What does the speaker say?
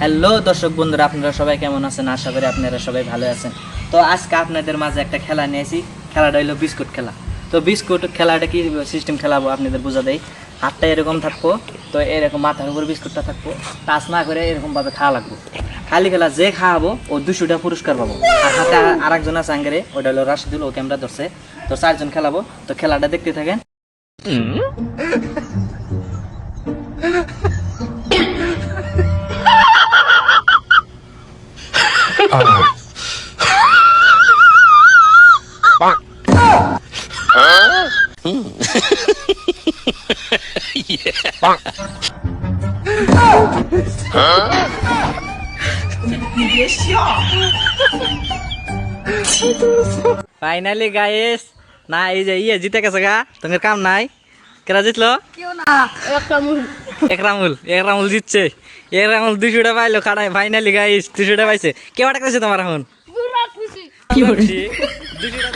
Hello দর্শক বন্ধুরা, আপনারা সবাই কেমন আছেন? আশা করি আপনারা সবাই ভালো আছেন। তো আজকে আপনাদের মাঝে একটা খেলা নিয়েছি খেলাটা হলো বিস্কুট খেলা। তো বিস্কুট খেলাটা কি সিস্টেম খেলাবো আপনাদের বোঝা দেয় হাতটা এরকম থাকব, তো এরকম মাথার উপর বিস্কুটটা থাকব। টাচ না করে এরকম ভাবে খাওয়া লাগবে। খালি খেলা যে খাওয়াবো, ও দুশোটা পুরস্কার পাবো। আর হাতে আর একজন আছে আঙ্গারে ওটা হলো রাশিদুল, ও ক্যামেরা ধরছে। তো চারজন খেলাবো। তো খেলাটা দেখতে থাকেন। ফাইনালি গাইস না এই যে ইয়ে জিতে গেছে গা। তোমার কাম নাই। কেরা জিতলো? কেউ না, একটা একরামুল একরামুল জিতছে। একরামুল দুশোটা পাইলো খাড়ায় ফাইনালি গাইস দুশোটা পাইছে। কে আটা করেছে তোমার এখন? দুশোটা